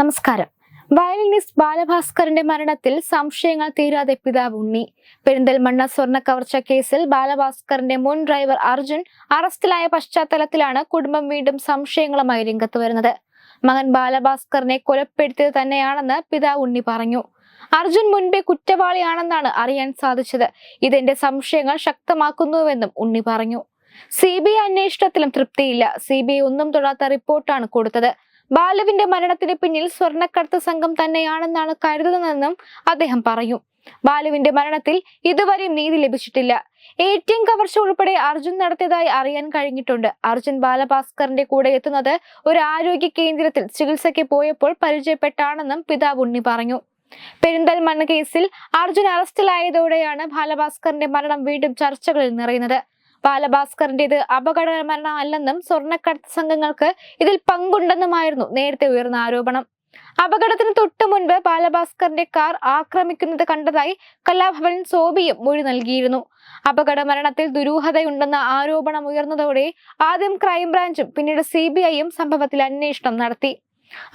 നമസ്കാരം. വയലിനിസ്റ്റ് ബാലഭാസ്കറിന്റെ മരണത്തിൽ സംശയങ്ങൾ തീരാതെ പിതാവ് ഉണ്ണി. പെരിന്തൽമണ്ണ സ്വർണ കവർച്ച കേസിൽ ബാലഭാസ്കറിന്റെ മുൻ ഡ്രൈവർ അർജുൻ അറസ്റ്റിലായ പശ്ചാത്തലത്തിലാണ് കുടുംബം വീണ്ടും സംശയങ്ങളുമായി രംഗത്ത് വരുന്നത്. മകൻ ബാലഭാസ്കറിനെ കൊലപ്പെടുത്തിയത് തന്നെയാണെന്ന് പിതാവ് ഉണ്ണി പറഞ്ഞു. അർജുൻ മുൻപേ കുറ്റവാളിയാണെന്നാണ് അറിയാൻ സാധിച്ചത്. ഇതെന്റെ സംശയങ്ങൾ ശക്തമാക്കുന്നുവെന്നും ഉണ്ണി പറഞ്ഞു. സി ബി ഐ അന്വേഷണത്തിലും തൃപ്തിയില്ല. സി ബി ഐ ഒന്നും തൊടാത്ത റിപ്പോർട്ടാണ് കൊടുത്തത്. ബാലുവിന്റെ മരണത്തിന് പിന്നിൽ സ്വർണക്കടത്ത് സംഘം തന്നെയാണെന്നാണ് കരുതുന്നതെന്നും അദ്ദേഹം പറയും. ബാലുവിന്റെ മരണത്തിൽ ഇതുവരെയും നീതി ലഭിച്ചിട്ടില്ല. എ. ടി. എം കവർച്ച ഉൾപ്പെടെ അർജുൻ നടത്തിയതായി അറിയാൻ കഴിഞ്ഞിട്ടുണ്ട്. അർജുൻ ബാലഭാസ്കറിന്റെ കൂടെ എത്തുന്നത് ഒരു ആരോഗ്യ കേന്ദ്രത്തിൽ ചികിത്സയ്ക്ക് പോയപ്പോൾ പരിചയപ്പെട്ടാണെന്നും പിതാവ് ഉണ്ണി പറഞ്ഞു. പെരിന്തൽമണ്ണ കേസിൽ അർജുൻ അറസ്റ്റിലായതോടെയാണ് ബാലഭാസ്കറിന്റെ മരണം വീണ്ടും ചർച്ചകളിൽ നിറയുന്നത്. ബാലഭാസ്കറിന്റേത് അപകട മരണമല്ലെന്നും സ്വർണക്കടത്ത് സംഘങ്ങൾക്ക് ഇതിൽ പങ്കുണ്ടെന്നുമായിരുന്നു നേരത്തെ ഉയർന്ന ആരോപണം. അപകടത്തിന് തൊട്ടു മുൻപ് ബാലഭാസ്കറിന്റെ കാർ ആക്രമിക്കുന്നത് കണ്ടതായി കലാഭവൻ സോബിയും മൊഴി നൽകിയിരുന്നു. അപകട മരണത്തിൽ ദുരൂഹതയുണ്ടെന്ന ആരോപണം ഉയർന്നതോടെ ആദ്യം ക്രൈംബ്രാഞ്ചും പിന്നീട് സി ബി ഐയും സംഭവത്തിൽ അന്വേഷണം നടത്തി.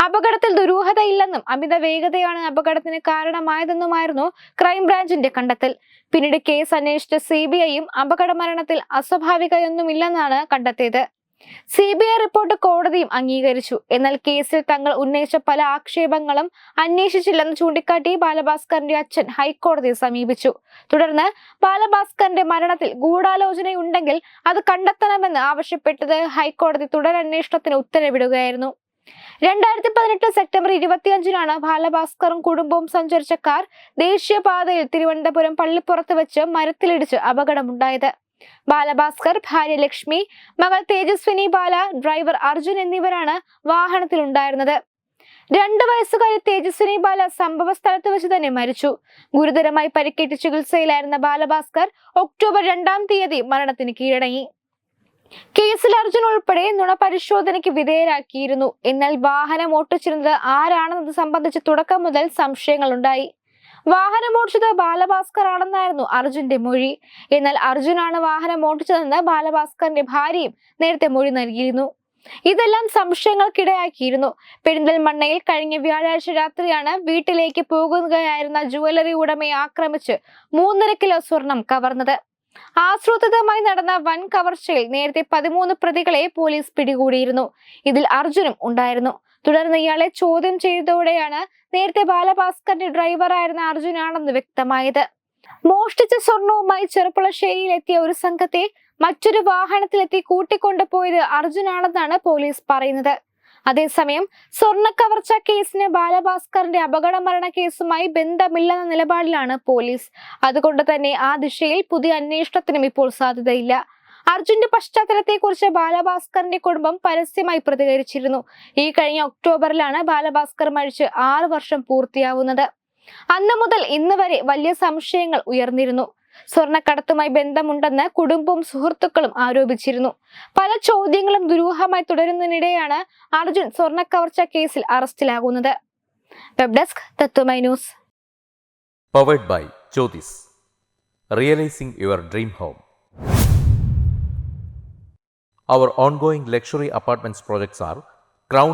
അപകടത്തിൽ ദുരൂഹതയില്ലെന്നും അമിത വേഗതയാണ് അപകടത്തിന് കാരണമായതെന്നുമായിരുന്നു ക്രൈംബ്രാഞ്ചിന്റെ കണ്ടെത്തൽ. പിന്നീട് കേസ് അന്വേഷിച്ച സി ബി ഐയും അപകട മരണത്തിൽ അസ്വാഭാവികയൊന്നുമില്ലെന്നാണ് കണ്ടെത്തിയത്. സി ബി ഐ റിപ്പോർട്ട് കോടതിയും അംഗീകരിച്ചു. എന്നാൽ കേസിൽ തങ്ങൾ ഉന്നയിച്ച പല ആക്ഷേപങ്ങളും അന്വേഷിച്ചില്ലെന്ന് ചൂണ്ടിക്കാട്ടി ബാലഭാസ്കറിന്റെ അച്ഛൻ ഹൈക്കോടതിയെ സമീപിച്ചു. തുടർന്ന് ബാലഭാസ്കറിന്റെ മരണത്തിൽ ഗൂഢാലോചനയുണ്ടെങ്കിൽ അത് കണ്ടെത്തണമെന്ന് ആവശ്യപ്പെട്ടത് ഹൈക്കോടതി തുടരന്വേഷണത്തിന് ഉത്തരവിടുകയായിരുന്നു. രണ്ടായിരത്തി പതിനെട്ട് സെപ്റ്റംബർ ഇരുപത്തിയഞ്ചിനാണ് ബാലഭാസ്കറും കുടുംബവും സഞ്ചരിച്ച കാർ ദേശീയപാതയിൽ തിരുവനന്തപുരം പള്ളിപ്പുറത്ത് വെച്ച് മരത്തിലിടിച്ച് അപകടമുണ്ടായത്. ബാലഭാസ്കർ ഭാര്യ ലക്ഷ്മി മകൾ തേജസ്വിനി ബാല ഡ്രൈവർ അർജുൻ എന്നിവരാണ് വാഹനത്തിലുണ്ടായിരുന്നത്. രണ്ടു വയസ്സുകാരി തേജസ്വിനി ബാല സംഭവ സ്ഥലത്ത് വെച്ച് തന്നെ മരിച്ചു. ഗുരുതരമായി പരിക്കേറ്റ് ചികിത്സയിലായിരുന്ന ബാലഭാസ്കർ ഒക്ടോബർ രണ്ടാം തീയതി മരണത്തിന് കീഴടങ്ങി. കേസിൽ അർജുൻ ഉൾപ്പെടെ നുണ പരിശോധനയ്ക്ക് വിധേയരാക്കിയിരുന്നു. എന്നാൽ വാഹനം ഓട്ടിച്ചിരുന്നത് ആരാണെന്നത് സംബന്ധിച്ച് തുടക്കം മുതൽ സംശയങ്ങൾ ഉണ്ടായി വാഹനം ഓടിച്ചത് ബാലഭാസ്കർ ആണെന്നായിരുന്നു അർജുന്റെ മൊഴി. എന്നാൽ അർജുനാണ് വാഹനം ഓടിച്ചതെന്ന് ബാലഭാസ്കറിന്റെ ഭാര്യയും നേരത്തെ മൊഴി നൽകിയിരുന്നു. ഇതെല്ലാം സംശയങ്ങൾക്കിടയാക്കിയിരുന്നു. പെരിന്തൽമണ്ണയിൽ കഴിഞ്ഞ വ്യാഴാഴ്ച രാത്രിയാണ് വീട്ടിലേക്ക് പോകുകയായിരുന്ന ജുവലറി ഉടമയെ ആക്രമിച്ച് മൂന്നര കിലോ സ്വർണം കവർന്നത്. ആസൂത്രിതമായി നടന്ന വൻ കവർച്ചയിൽ നേരത്തെ പതിമൂന്ന് പ്രതികളെ പോലീസ് പിടികൂടിയിരുന്നു. ഇതിൽ അർജുനും ഉണ്ടായിരുന്നു. തുടർന്ന് ഇയാളെ ചോദ്യം ചെയ്തതോടെയാണ് നേരത്തെ ബാലഭാസ്കറിന്റെ ഡ്രൈവറായിരുന്ന അർജുനാണെന്ന് വ്യക്തമായത്. മോഷ്ടിച്ച സ്വർണവുമായി ചെറുപ്പുളശ്ശേരിയിൽ എത്തിയ ഒരു സംഘത്തെ മറ്റൊരു വാഹനത്തിലെത്തി കൂട്ടിക്കൊണ്ടുപോയത് അർജുനാണെന്നാണ് പോലീസ് പറയുന്നത്. അതേസമയം സ്വർണക്കവർച്ച കേസിന് ബാലഭാസ്കറിന്റെ അപകട മരണ കേസുമായി ബന്ധമില്ലെന്ന നിലപാടിലാണ് പോലീസ്. അതുകൊണ്ട് തന്നെ ആ ദിശയിൽ പുതിയ അന്വേഷണത്തിനും ഇപ്പോൾ സാധ്യതയില്ല. അർജുന്റെ പശ്ചാത്തലത്തെക്കുറിച്ച് ബാലഭാസ്കറിന്റെ കുടുംബം പരസ്യമായി പ്രതികരിച്ചിരുന്നു. ഈ കഴിഞ്ഞ ഒക്ടോബറിലാണ് ബാലഭാസ്കർ മരിച്ച് ആറു വർഷം പൂർത്തിയാവുന്നത്. അന്ന് മുതൽ ഇന്ന് വരെ വലിയ സംശയങ്ങൾ ഉയർന്നിരുന്നു. സ്വർണക്കടത്തുമായി ബന്ധമുണ്ടെന്ന് കുടുംബവും സുഹൃത്തുക്കളും ആരോപിച്ചിരുന്നു. പല ചോദ്യങ്ങളും ദുരൂഹമായി തുടരുന്നതിനിടെയാണ് അർജുൻ സ്വർണക്കവർച്ച കേസിൽ അറസ്റ്റിലാകുന്നത്. Web desk Tatwamayi news. Powered by Jyothis realising your dream home Our ongoing luxury apartments projects are Crown